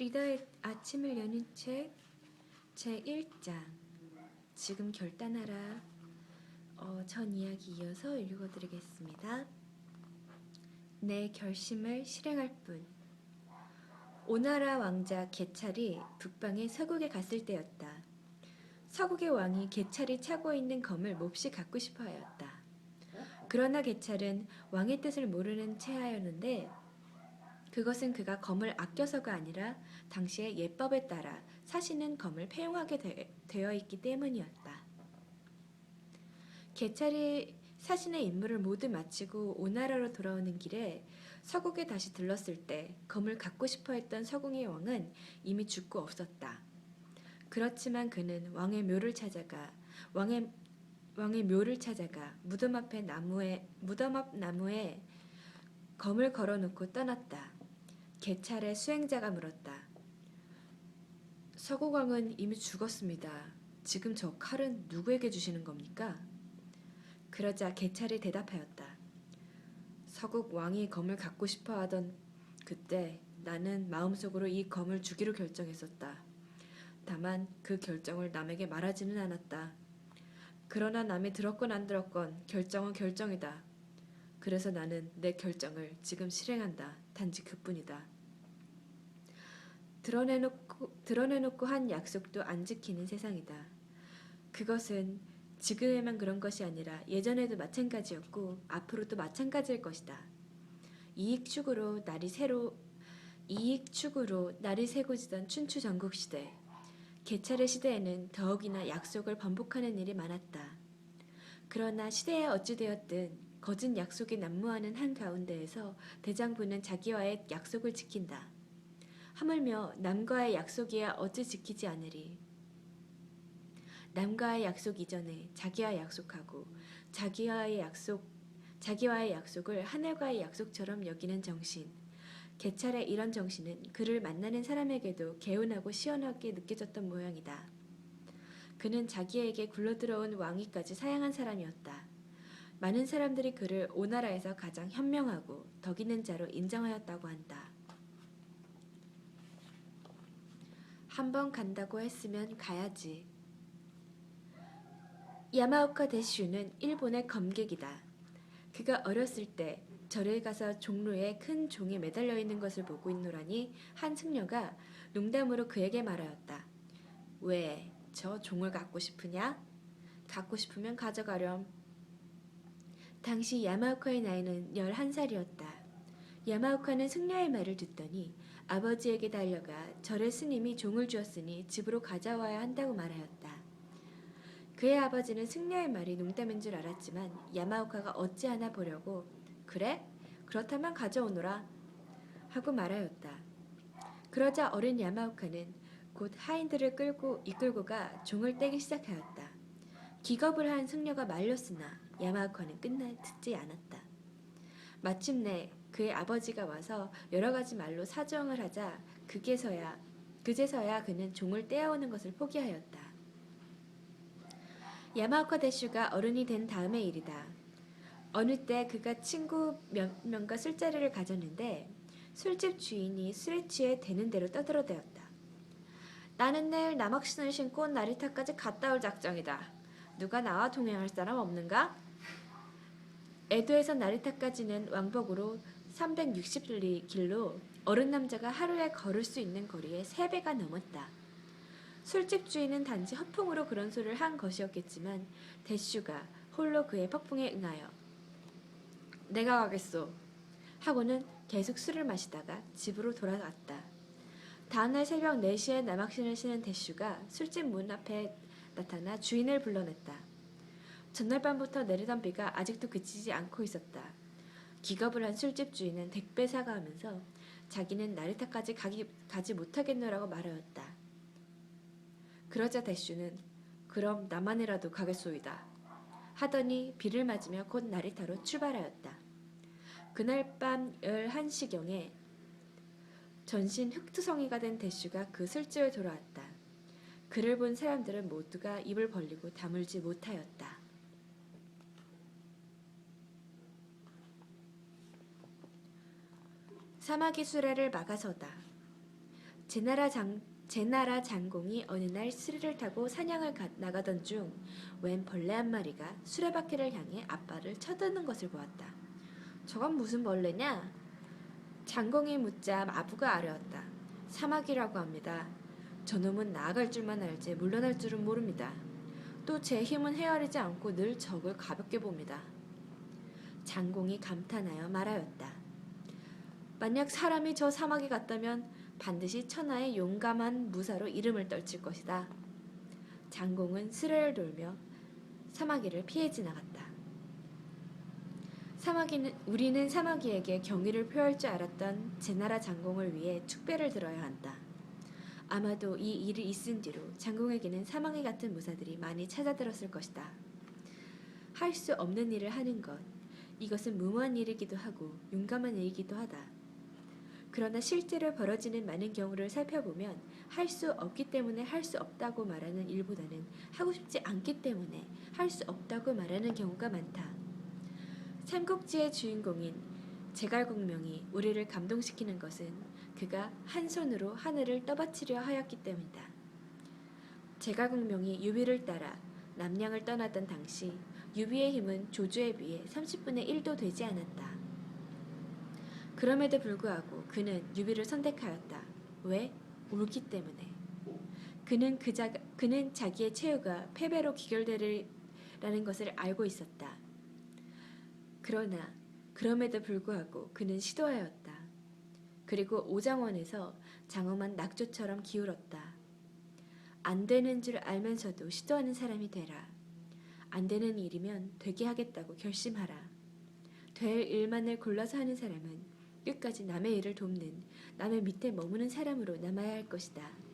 리더의 아침을 여는 책 제1장 지금 결단하라 어, 전 이야기 이어서 읽어드리겠습니다. 내 결심을 실행할 뿐 오나라 왕자 개찰이 북방의 서국에 갔을 때였다. 서국의 왕이 개찰이 차고 있는 검을 몹시 갖고 싶어 하였다. 그러나 개찰은 왕의 뜻을 모르는 체하였는데 그것은 그가 검을 아껴서가 아니라 당시의 예법에 따라 사시는 검을 폐용하게 되, 되어 있기 때문이었다. 개찰이 사신의 임무를 모두 마치고 오나라로 돌아오는 길에 서국에 다시 들렀을 때 검을 갖고 싶어 했던 서궁의 왕은 이미 죽고 없었다. 그렇지만 그는 왕의 묘를 찾아가 왕의 왕의 묘를 찾아가 무덤 앞에 나무에 무덤 앞 나무에 검을 걸어놓고 떠났다. 개찰의 수행자가 물었다. 서국왕은 이미 죽었습니다. 지금 저 칼은 누구에게 주시는 겁니까? 그러자 개찰이 대답하였다. 서국 왕이 검을 갖고 싶어 하던 그때 나는 마음속으로 이 검을 주기로 결정했었다. 다만 그 결정을 남에게 말하지는 않았다. 그러나 남이 들었건 안 들었건 결정은 결정이다. 그래서 나는 내 결정을 지금 실행한다. 단지 그뿐이다. 드러내놓고, 드러내놓고 한 약속도 안 지키는 세상이다. 그것은 지금에만 그런 것이 아니라 예전에도 마찬가지였고 앞으로도 마찬가지일 것이다. 이익 추구로 날이 새로 이익 추구로 날이 새고지던 춘추 전국 시대 개찰의 시대에는 더욱이나 약속을 반복하는 일이 많았다. 그러나 시대에 어찌되었든 거짓 약속이 난무하는 한 가운데에서 대장부는 자기와의 약속을 지킨다. 하물며 남과의 약속이야 어찌 지키지 않으리. 남과의 약속 이전에 자기와 약속하고 자기와의 약속 자기와의 약속을 하늘과의 약속처럼 여기는 정신. 개찰의 이런 정신은 그를 만나는 사람에게도 개운하고 시원하게 느껴졌던 모양이다. 그는 자기에게 굴러들어온 왕위까지 사양한 사람이었다. 많은 사람들이 그를 오나라에서 가장 현명하고 덕 있는 자로 인정하였다고 한다. 한 번 간다고 했으면 가야지. 야마오카 대슈는 일본의 검객이다. 그가 어렸을 때 절에 가서 종로에 큰 종이 매달려 있는 것을 보고 있노라니 한 승려가 농담으로 그에게 말하였다. 왜 저 종을 갖고 싶으냐? 갖고 싶으면 가져가렴. 당시 야마오카의 나이는 11살이었다. 야마오카는 승려의 말을 듣더니 아버지에게 달려가 절의 스님이 종을 주었으니 집으로 가져와야 한다고 말하였다. 그의 아버지는 승려의 말이 농담인 줄 알았지만 야마오카가 어찌하나 보려고 그래? 그렇다면 가져오너라 하고 말하였다. 그러자 어린 야마오카는 곧 하인들을 끌고 이끌고 가 종을 떼기 시작하였다. 기겁을 한 승려가 말렸으나 야마오카는 끝나 듣지 않았다. 마침내 그의 아버지가 와서 여러 가지 말로 사정을 하자 그게서야 그제서야 그는 종을 떼어오는 것을 포기하였다. 야마오카 대슈가 어른이 된 다음의 일이다. 어느 때 그가 친구 몇 명과 술자리를 가졌는데 술집 주인이 술에 취해 되는 대로 떠들어대었다. 나는 내일 남학신을 신고 나리타까지 갔다 올 작정이다. 누가 나와 동행할 사람 없는가? 에도에서 나리타까지는 왕복으로 360길로 어른 남자가 하루에 걸을 수 있는 거리의 3배가 넘었다. 술집 주인은 단지 허풍으로 그런 소리를 한 것이었겠지만 대슈가 홀로 그의 폭풍에 응하여 내가 가겠소 하고는 계속 술을 마시다가 집으로 돌아갔다. 다음날 새벽 4시에 남학신을 신은 대슈가 술집 문 앞에 나타나 주인을 불러냈다. 전날 밤부터 내리던 비가 아직도 그치지 않고 있었다. 기겁을 한 술집 주인은 택배 사과하면서 자기는 나리타까지 가기, 가지 못하겠노라고 말하였다. 그러자 대슈는 그럼 나만이라도 가겠소이다. 하더니 비를 맞으며 곧 나리타로 출발하였다. 그날 밤 11시경에 전신 흑투성이가 된 대슈가 그 술집에 돌아왔다. 그를 본 사람들은 모두가 입을 벌리고 다물지 못하였다. 사마귀 수레를 막아서다. 제나라 장 제나라 장공이 어느 날 수레를 타고 사냥을 가- 나가던 중 웬 벌레 한 마리가 수레바퀴를 향해 앞발을 쳐드는 것을 보았다. 저건 무슨 벌레냐? 장공이 묻자 아부가 아뢰었다. 사마귀라고 합니다. 저놈은 나아갈 줄만 알지 물러날 줄은 모릅니다. 또 제 힘은 헤아리지 않고 늘 적을 가볍게 봅니다. 장공이 감탄하여 말하였다. 만약 사람이 저 사마귀 같다면 반드시 천하의 용감한 무사로 이름을 떨칠 것이다. 장공은 수레를 돌며 사마귀를 피해 지나갔다. 사마귀는 우리는 사마귀에게 경의를 표할 줄 알았던 제나라 장공을 위해 축배를 들어야 한다. 아마도 이 일이 있은 뒤로 장공에게는 사마귀 같은 무사들이 많이 찾아들었을 것이다. 할 수 없는 일을 하는 것, 이것은 무모한 일이기도 하고 용감한 일이기도 하다. 그러나 실제로 벌어지는 많은 경우를 살펴보면 할 수 없기 때문에 할 수 없다고 말하는 일보다는 하고 싶지 않기 때문에 할 수 없다고 말하는 경우가 많다. 삼국지의 주인공인 제갈공명이 우리를 감동시키는 것은 그가 한 손으로 하늘을 떠받치려 하였기 때문이다. 제갈공명이 유비를 따라 남양을 떠나던 당시 유비의 힘은 조주에 비해 30분의 1도 되지 않았다. 그럼에도 불구하고 그는 유비를 선택하였다. 왜? 옳기 때문에. 그는 그자 그는 자기의 최후가 패배로 귀결되리라는 것을 알고 있었다. 그러나 그럼에도 불구하고 그는 시도하였다. 그리고 오장원에서 장엄한 낙조처럼 기울었다. 안 되는 줄 알면서도 시도하는 사람이 되라. 안 되는 일이면 되게 하겠다고 결심하라. 될 일만을 골라서 하는 사람은 끝까지 남의 일을 돕는 남의 밑에 머무는 사람으로 남아야 할 것이다.